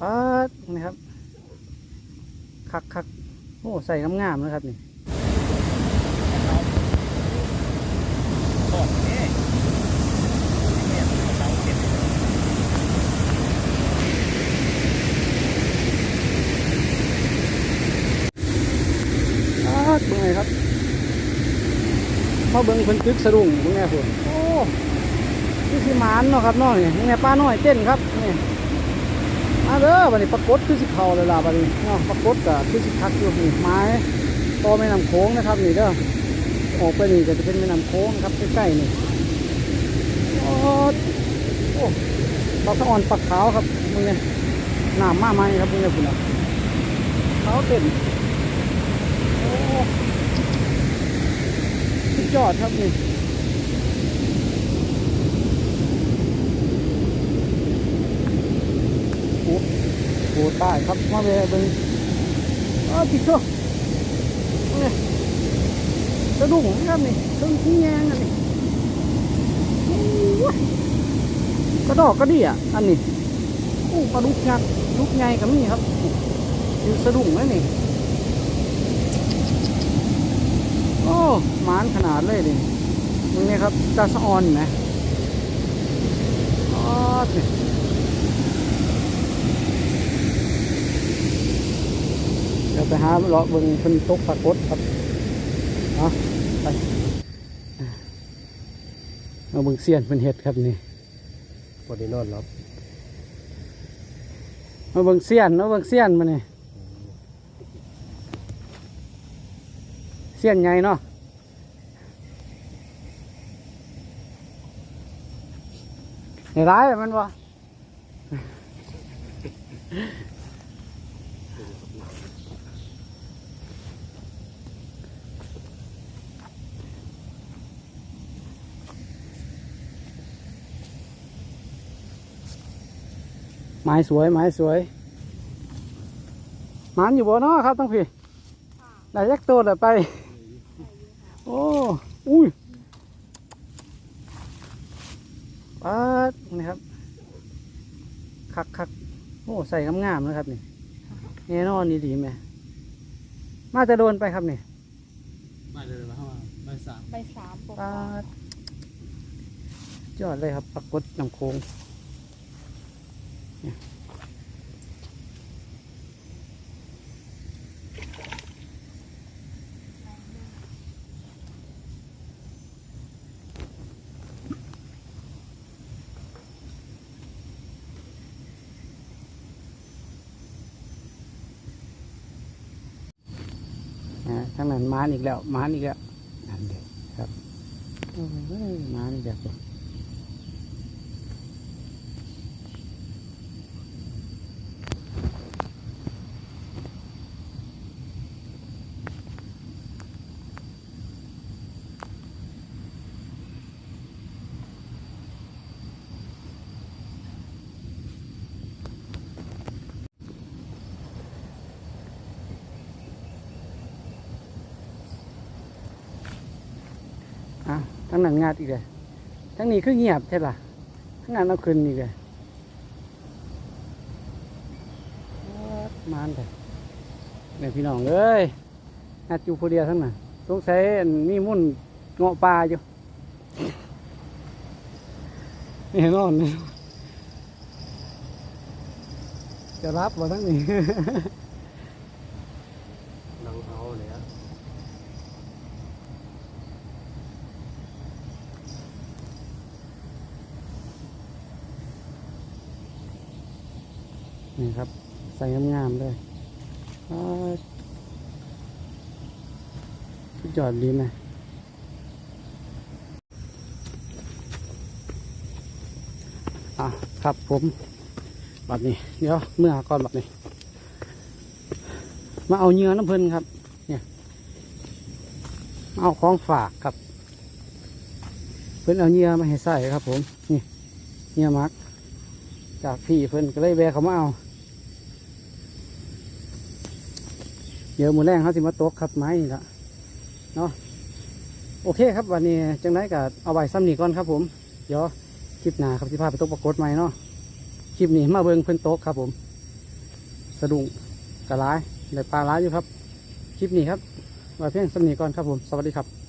ป๊าดนะครับคักคักโอ้ใส่งามๆนะครับนี่อาเบิ่งไงครับมาเบิ่งเพิ่นตึกสะดุ้งเบิ่งไงพุ่นโอ้คือสิมานเนาะครับนาะนี่เบิ่งไงป้าน้อยเต้นครับนี่ มาเด้อบัดนี้ปรากฏคือสิเขาเลยล่ะบัดนี้เนาะปรากฏก็คือสิคักอยู่นี่ไม้ต่อแม่น้ำโขงนะครับนี่เด้อออกไปนี่ก็จะเป็นแม่น้ำโขงครับใกล้ๆนี่โอ้โอ้ปลาสะออนปลาขาวครับมึงเนี่ยน้ำมาไหมครับมึงเนี่ยพุ่นน่ะเขาเต้นโอ้สุดยอดครับนี่ โหใต้ครับมาเวะเบึงอ้าวติดโซ่นี่กระดุ่งนะครับนี่เครื่องขี้แยงอันนี้กระดอกกระดี่ยอันนี้โอ้ปลาดุกยักษ์ดุกใหญ่กับนี่ครับอยู่สะดุ้งแล้วนี่โอ้หมานขนาดเลยดิมึงเนี่ยครับตาสะออนไหมออดนี่เดี๋ย ไปหาเลาะเบิ่งเพิ่นตกปรากฏครับเอาไปเอาเบิ่งเสียนเพิ่นเฮ็ดครับนี่พอดีนอนรับเอาเบิ่งเสียนเอาเบิ่งเสียนมานี่เสียนใหญ่เนาะในร้ายมันวะ ไม้สวยไม้สวยหมันอยู่บ่เนาะครับต้องพี่ได้ยักตัวเดี๋ยวไป โอ้อุ้ยป๊าดนี่ครับ คักคักโอ้ใส่งามๆนะครับนี่แน่นอนนี่ดีไหมมาจะโดนไปครับนี่มาเลยมาเข้ามามาสามไปสามปกป๊าดยอดเลยครับปรากฏน้ำโค้งนะ ทั้งนั้นมานอีกแล้วมานอีกแล้วนั่นเด็กครับโอ้ยมานอีกแล้วอะ ทั้งนั้นงาดอีกเลยทั้งนี้คือเงียบใช่ล่ะทั้งนั้นเอาคืนอีกเลยมานแต่เนี่ยพี่น้องเอ้ยงัดอยู่ผู้เดียวทั้งนั้นสงสัยอันมีมุ่นเงาะปลาอยู่นี่นอนจะรับมาทั้งนี้งเอาเลยอะ นี่ครับ ใส่งามๆเลยอ้าวสุดยอดดีไหมอะครับผมแบบนี้ เดี๋ยวเมื่อก่อนแบบนี้ มาเอาเนื้อน้ำเพลินครับ เนี่ย เอาของฝากครับ เพิ่นเอาเนื้อมาให้ใส่ครับผม นี่เนื้อมักจากพี่เพิ่นก็เลยแวะเขามาเอา เดี๋ยวมือแรงเขาสิมาตกครับไม้นี่ละเนาะโอเคครับวันนี้จังไรก็เอาไว้ซ้ำนี่ก่อนครับ ผมเดี๋ยวคลิปหน้าครับที่พาไปตกปรากฏใหม่เนาะคลิปนี้มาเบิ้งเพื่อนตกครับ ผม สะดุ้งกระร้ายได้ปลาร้ายอยู่ครับ คลิปนี้ครับไว้เพียงสำนีก่อนครับผม สวัสดีครับ